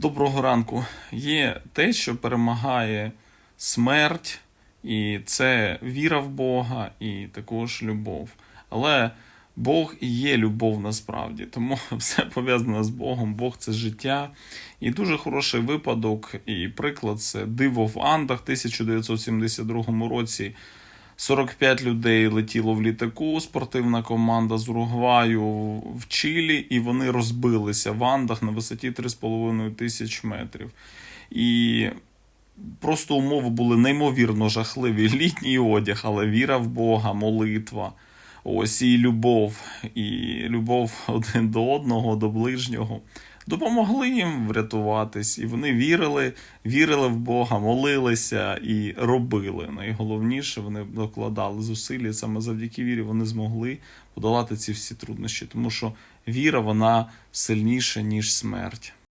Доброго ранку. Є те, що перемагає смерть, і це віра в Бога, і також любов. Але Бог і є любов насправді, тому все пов'язане з Богом. Бог це життя. І дуже хороший випадок і приклад це диво в Андах 1972 році. 45 людей летіло в літаку, спортивна команда з Уругваю в Чилі, і вони розбилися в Андах на висоті 3,5 тисяч метрів. І просто умови були неймовірно жахливі. Літній одяг, але віра в Бога, молитва. Ось і любов, і любов один до одного, до ближнього. Допомогли їм врятуватись, і вони вірили, вірили в Бога, молилися і робили. Найголовніше, вони докладали зусилля. Саме завдяки вірі вони змогли подолати ці всі труднощі, тому що віра вона сильніша, ніж смерть.